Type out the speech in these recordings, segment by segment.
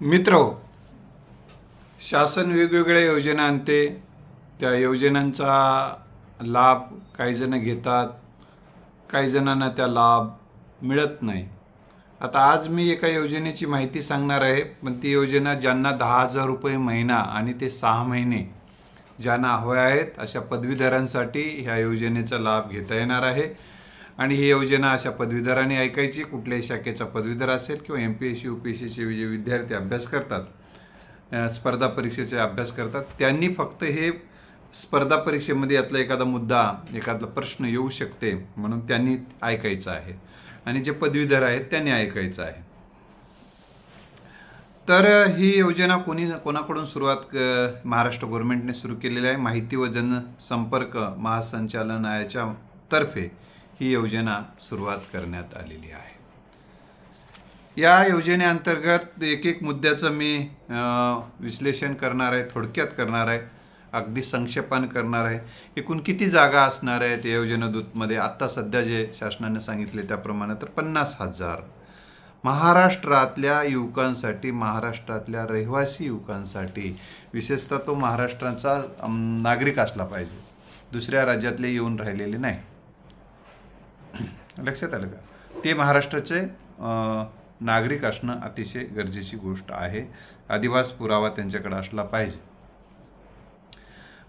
मित्र हो, शासन वेगवेगळ्या योजना आणते. त्या योजनांचा लाभ काही जण घेतात काही जणांना त्या लाभ मिळत नाही. आता आज मी एका योजनेची माहिती सांगणार आहे पण ती योजना ज्यांना दहा हजार रुपये महिना आणि ते सहा महिने ज्यांना हव्या आहेत अशा पदवीधरांसाठी ह्या योजनेचा लाभ घेता येणार आहे. आणि ही योजना अशा पदवीधरांनी ऐकायची. कुठल्याही शाखेचा पदवीधर असेल किंवा M P S C U P S सीचे जे विद्यार्थी अभ्यास करतात स्पर्धा परीक्षेचे अभ्यास करतात त्यांनी फक्त हे स्पर्धा परीक्षेमध्ये यातला एखादा मुद्दा एखादा प्रश्न येऊ शकते म्हणून त्यांनी ऐकायचं आहे. आणि जे पदवीधर आहेत त्यांनी ऐकायचं आहे. तर ही योजना कोणी कोणाकडून सुरुवात महाराष्ट्र गव्हर्नमेंटने सुरू केलेली आहे? माहिती व जनसंपर्क महासंचालनालयाच्या तर्फे. ही योजना सुरुवात करण्यात आलेली आहे. या योजनेअंतर्गत एक एक मुद्द्याचं मी विश्लेषण करणार आहे थोडक्यात करणार आहे अगदी संक्षेपान करणार आहे. एकूण किती जागा असणार आहेत या योजनादूतमध्ये आत्ता सध्या जे शासनाने सांगितले त्याप्रमाणे तर पन्नास हजार. महाराष्ट्रातल्या युवकांसाठी महाराष्ट्रातल्या रहिवासी युवकांसाठी विशेषतः तो महाराष्ट्राचा नागरिक असला पाहिजे. दुसऱ्या राज्यातले येऊन राहिलेले नाही. लक्षात आलं का? ते महाराष्ट्राचे नागरिक असणं अतिशय गरजेची गोष्ट आहे. अधिवास पुरावा त्यांच्याकडे असला पाहिजे.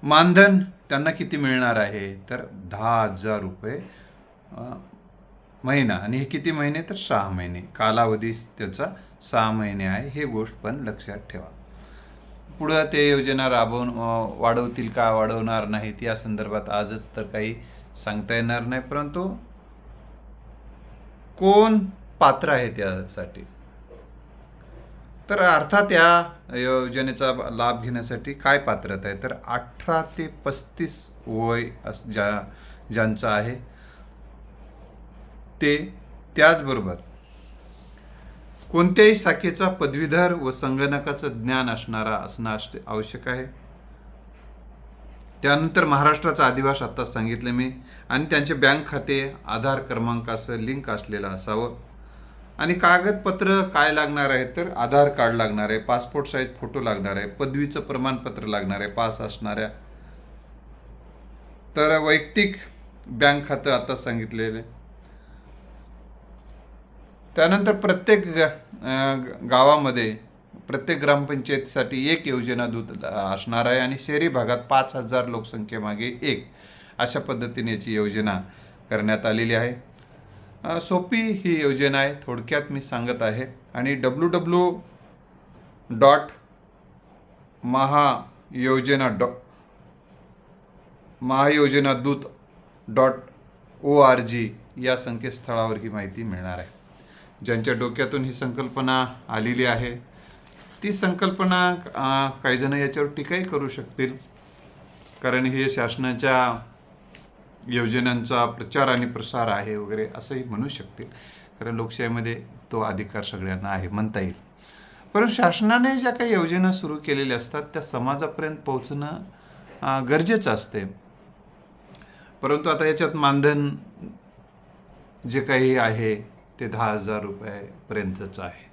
मानधन त्यांना किती मिळणार आहे? तर दहा हजार रुपये महिना. आणि हे किती महिने? तर सहा महिने. कालावधी त्याचा सहा महिने आहे. हे गोष्ट पण लक्षात ठेवा. पुढं ते योजना राबवून वाढवतील का? वाढवणार नाहीत? या संदर्भात आजच तर काही सांगता येणार नाही. परंतु कोण पात्र आहे त्यासाठी? तर अर्थात या योजनेचा लाभ घेण्यासाठी काय पात्रता आहे? तर अठरा ते पस्तीस वय अस ज्या ज्यांचं आहे ते त्याचबरोबर कोणत्याही शाखेचा पदवीधर व संगणकाचं ज्ञान असणारा असणं आवश्यक आहे. त्यानंतर महाराष्ट्राचा आदिवास आत्ता सांगितलं मी. आणि त्यांचे बँक खाते आधार क्रमांकासह लिंक असलेलं असावं. आणि कागदपत्र काय लागणार आहे? तर आधार कार्ड लागणार आहे पासपोर्ट साईज फोटो लागणार आहे पदवीचं प्रमाणपत्र लागणार आहे पास असणाऱ्या. तर वैयक्तिक बँक खातं आता आहे त्यानंतर प्रत्येक ग- गावामध्ये प्रत्येक ग्रामपंचायतीसाठी एक योजना दूत असणार आहे आणि शहरी भागात पाच हजार लोकसंख्येमागे एक अशा पद्धतीने याची योजना करण्यात आलेली आहे. सोपी ही योजना आहे थोडक्यात मी सांगत आहे. आणि डब्ल्यू डब्ल्यू डॉट महायोजना डॉ महायोजना दूत डॉट ओ आर जी या संकेतस्थळावर ही माहिती मिळणार आहे. ज्यांच्या डोक्यातून ही संकल्पना आलेली आहे ती संकल्पना काही जण याच्यावर टीकाही करू शकतील. कारण हे शासनाच्या योजनांचा प्रचार आणि प्रसार आहे वगैरे असंही म्हणू शकतील. कारण लोकशाहीमध्ये तो अधिकार सगळ्यांना आहे म्हणता येईल. परंतु शासनाने ज्या काही योजना सुरू केलेल्या असतात त्या समाजापर्यंत पोहोचणं गरजेचं असते. परंतु आता याच्यात मानधन जे काही आहे ते दहा हजार रुपयापर्यंतच आहे.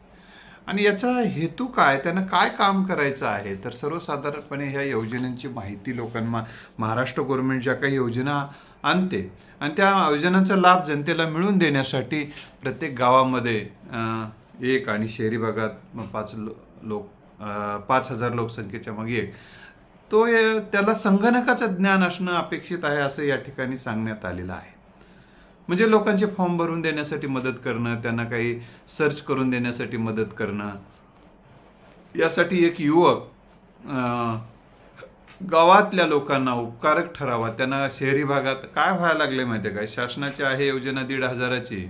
आणि याचा हेतू काय? त्यांना काय काम करायचं आहे? तर सर्वसाधारणपणे ह्या योजनांची माहिती लोकांना महाराष्ट्र गव्हर्नमेंट ज्या काही योजना आणते आणि त्या योजनांचा लाभ जनतेला मिळवून देण्यासाठी प्रत्येक गावामध्ये एक आणि शहरी भागात मग पाच लो लोक पाच हजार लोकसंख्येच्या मग एक. तो त्याला संगणकाचं ज्ञान असणं अपेक्षित आहे असं या ठिकाणी सांगण्यात आलेलं आहे. म्हणजे लोकांचे फॉर्म भरून देण्यासाठी मदत करणं त्यांना काही सर्च करून देण्यासाठी मदत करणं. यासाठी एक युवक अं, गावातल्या लोकांना उपकारक ठरावा. त्यांना शहरी भागात काय व्हायला लागले माहिती आहे काय शासनाची आहे योजना दीड हजाराची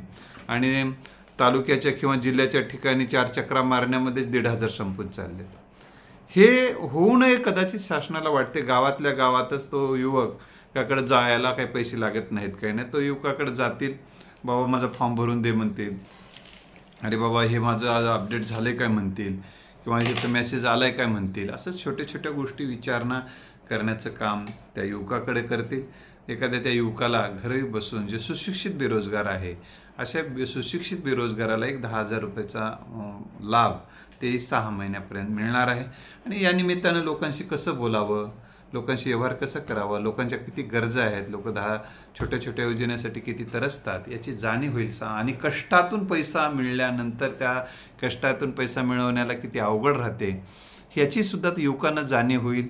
आणि तालुक्याच्या किंवा जिल्ह्याच्या ठिकाणी चार चक्रा मारण्यामध्येच दीड हजार संपून चाललेत. हे होऊ नये कदाचित शासनाला वाटते. गावातल्या गावातच तो युवक युवकाकडे जायला काही पैसे लागत नाहीत काही नाही. तो युवकाकडे जातील बाबा माझा फॉर्म भरून दे म्हणतील. अरे बाबा हे माझं आज अपडेट आहे काय म्हणतील. किंवा इथं मेसेज आला आहे काय म्हणतील. असंच छोट्या छोट्या गोष्टी विचारणा करण्याचं काम त्या युवकाकडे करतील. एखाद्या त्या युवकाला घरी बसून जे सुशिक्षित बेरोजगार आहे अशा बे- सुशिक्षित बेरोजगाराला एक दहा हजार रुपयाचा लाभ ते सहा महिन्यापर्यंत मिळणार आहे. आणि या निमित्तानं लोकांशी कसं बोलावं? लोकांशी व्यवहार कसा करावा? लोकांच्या किती गरजा आहेत? लोक दहा छोट्या छोट्या योजनेसाठी किती तरसतात? याची जाणीव होईल सा. आणि कष्टातून पैसा मिळल्यानंतर त्या कष्टातून पैसा मिळवण्याला किती अवघड राहते ह्याची सुद्धा युवकांना जाणीव होईल.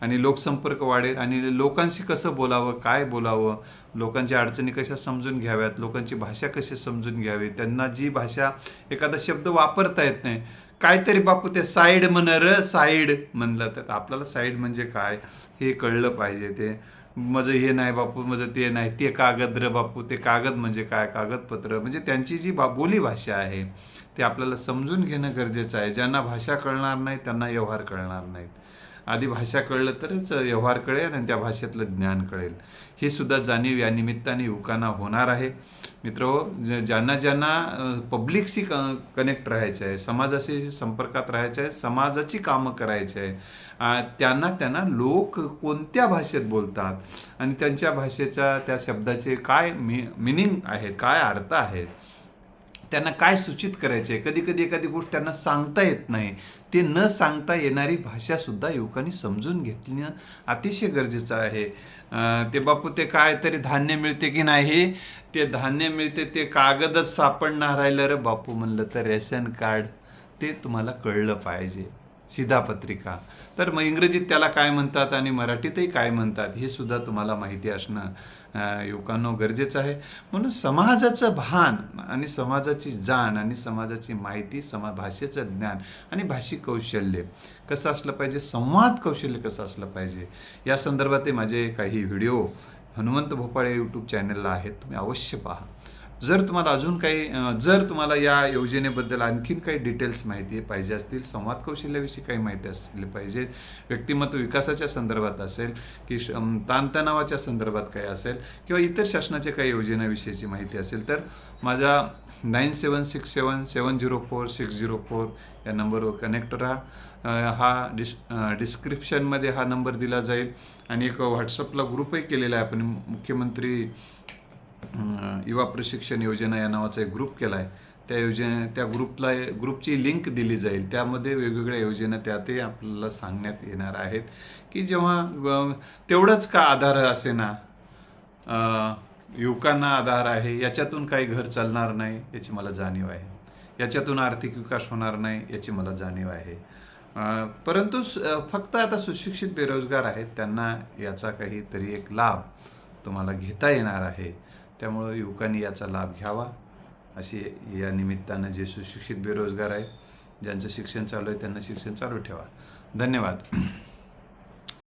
आणि लोकसंपर्क वाढेल. आणि लोकांशी कसं बोलावं? काय बोलावं? लोकांच्या अडचणी कशा समजून घ्याव्यात? लोकांची भाषा कशी समजून घ्यावी? त्यांना जी भाषा एखादा शब्द वापरता येत नाही काहीतरी बापू ते साईड म्हण र साईड म्हणलं तर. आपल्याला साईड म्हणजे काय? हे कळलं पाहिजे ते. माझं हे नाही बापू माझं ते नाही. ते कागद र बापू ते कागद म्हणजे काय? कागदपत्र. म्हणजे त्यांची जी बा बोली भाषा आहे ते आपल्याला समजून घेणं गरजेचं आहे. ज्यांना भाषा कळणार नाही त्यांना व्यवहार कळणार नाहीत. आधी भाषा कळलं तरच व्यवहार कळेल आणि त्या भाषेतलं ज्ञान कळेल. ही सुद्धा जाणीव या निमित्ताने युवकांना होणार आहे. मित्र ज्यांना ज्यांना पब्लिकशी क कनेक्ट राहायचं आहे समाजाशी संपर्कात राहायचं आहे समाजाची कामं करायची आहे त्यांना त्यांना लोक कोणत्या भाषेत बोलतात आणि त्यांच्या भाषेच्या त्या शब्दाचे काय मी मिनिंग आहेत काय अर्थ आहेत त्यांना काय सूचित करायचे आहे? कधी कधी एखादी गोष्ट त्यांना सांगता येत नाही. ते न सांगता येणारी भाषासुद्धा युवकांनी समजून घेतणं अतिशय गरजेचं आहे. ते बापू ते काय तरी धान्य मिळते की नाही? ते धान्य मिळते ते कागदच सापडणार राहिलं रे बापू म्हणलं तर रेशन कार्ड ते तुम्हाला कळलं पाहिजे. शिधापत्रिका तर मग इंग्रजीत त्याला काय म्हणतात आणि मराठीतही काय म्हणतात हे सुद्धा तुम्हाला माहिती असणं युवकांनो गरजेचं आहे. म्हणून समाजाचं भान आणि समाजाची जाण आणि समाजाची माहिती समा भाषेचं ज्ञान आणि भाषिक कौशल्य कसं असलं पाहिजे संवाद कौशल्य कसं असलं पाहिजे या संदर्भात माझे काही व्हिडिओ हनुमंत भोपाळे यूट्यूब चॅनलला आहेत तुम्ही अवश्य पहा. जर तुम्हाला अजून काही जर तुम्हाला या योजनेबद्दल आणखीन काही डिटेल्स माहिती पाहिजे असतील संवाद कौशल्याविषयी काही माहिती असली पाहिजे व्यक्तिमत्व विकासाच्या संदर्भात असेल की श- ताणतणावाच्या संदर्भात काही असेल किंवा इतर शासनाच्या काही योजनाविषयीची माहिती असेल तर माझ्या nine seven six seven seven zero four six zero four या नंबरवर कनेक्ट राहा. हा डिस् डिस्क्रिप्शनमध्ये हा नंबर दिला जाईल. आणि एक व्हॉट्सअपला ग्रुपही केलेला आहे. आपण मुख्यमंत्री युवा प्रशिक्षण योजना या नावाचा एक ग्रुप केला आहे त्या योजने त्या ग्रुपला ग्रुपची लिंक दिली जाईल. त्यामध्ये वेगवेगळ्या योजना त्यातही आपल्याला सांगण्यात येणार आहेत की जेव्हा तेवढंच का आधार असे ना युवकांना आधार आहे. याच्यातून काही घर चालणार नाही याची मला जाणीव आहे. याच्यातून आर्थिक विकास होणार नाही याची मला जाणीव आहे. परंतु फक्त आता सुशिक्षित बेरोजगार आहेत त्यांना याचा काहीतरी एक लाभ तुम्हाला घेता येणार आहे. त्यामुळं युवकांनी याचा लाभ घ्यावा. अशी या निमित्तानं जे सुशिक्षित बेरोजगार आहेत ज्यांचं शिक्षण चालू आहे त्यांना शिक्षण चालू ठेवा. धन्यवाद.